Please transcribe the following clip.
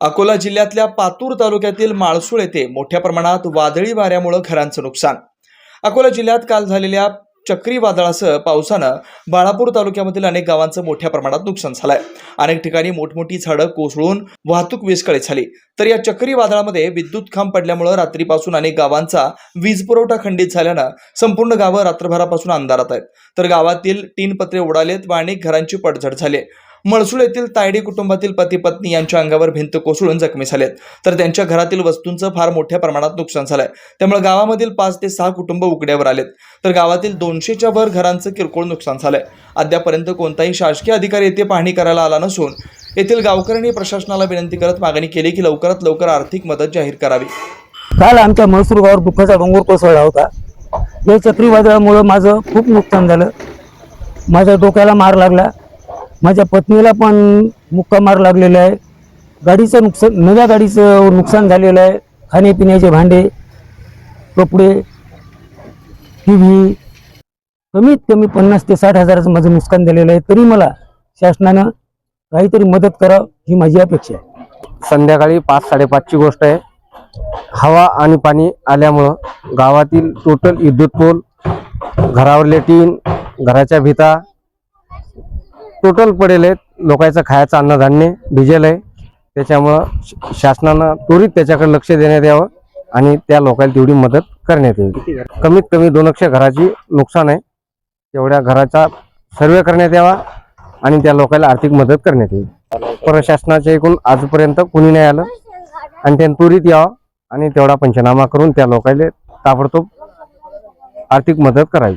अकोला जिल्ह्यातल्या पातूर तालुक्यातील माळसूळ येथे मोठ्या प्रमाणात वादळी वाऱ्यामुळे घरांचं नुकसान. अकोला जिल्ह्यात काल झालेल्या चक्रीवादळासह पावसानं बाळापूर तालुक्यामधील अनेक गावांचं मोठ्या प्रमाणात नुकसान झालंय. अनेक ठिकाणी मोठमोठी झाडं कोसळून वाहतूक विस्कळीत झाली. तर या चक्रीवादळामध्ये विद्युत खांब पडल्यामुळं रात्रीपासून अनेक गावांचा वीज पुरवठा खंडित झाल्यानं संपूर्ण गावं रात्रभरापासून अंधारात आहेत. तर गावातील टीन पत्रे उडालेत व अनेक घरांची पडझड झाली आहे. मळसूळ येथील तायडे कुटुंबातील पती पत्नी यांच्या अंगावर भिंत कोसळून जखमी झालेत. तर त्यांच्या घरातील वस्तूंचं फार मोठ्या प्रमाणात नुकसान झालंय. त्यामुळे गावामधील पाच ते सहा कुटुंब उघड्यावर आलेत. तर गावातील दोनशेच्या वर घरांचं किरकोळ नुकसान झालंय. अद्यापर्यंत कोणताही शासकीय अधिकारी येथे पाहणी करायला आला नसून येथील गावकऱ्यांनी प्रशासनाला विनंती करत मागणी केली की लवकरात लवकर आर्थिक मदत जाहीर करावी. काल आमच्या म्हैसूर गावावर दुःखाचा डोंगर कोसळला होता. या चक्रीवादळामुळं माझं खूप नुकसान झालं. माझ्या डोक्याला मार लागला. माझ्या पत्नीला पण मुक्का मार लागलेला आहे. गाडीचं नुकसान नव्या गाडीचं नुकसान झालेलं आहे. खाण्यापिण्याचे भांडे कपडे टी व्ही कमीत कमी पन्नास ते साठ हजाराचं माझं नुकसान झालेलं आहे. तरी मला शासनानं काहीतरी मदत करावं ही माझी अपेक्षा आहे. संध्याकाळी पाच साडेपाचची गोष्ट आहे. हवा आणि पाणी आल्यामुळं गावातील टोटल विद्युत पोल घरावरले टीन घराच्या भिता टोटल पडेल आहेत लोकांचं खायचं अन्नधान्य भिजेल आहे. त्याच्यामुळं शासनानं त्वरित त्याच्याकडे लक्ष देण्यात यावं आणि त्या लोकांना तेवढी मदत करण्यात यावी. कमीत कमी दोन लक्ष घराची नुकसान आहे. तेवढ्या घराचा सर्वे करण्यात यावा आणि त्या लोकांना आर्थिक मदत करण्यात यावी. प्रशासनाच्या एकूण आजपर्यंत कुणी नाही आलं. आणि त्यांनी त्वरित यावं आणि तेवढा पंचनामा करून त्या लोकांना ताबडतोब आर्थिक मदत करावी.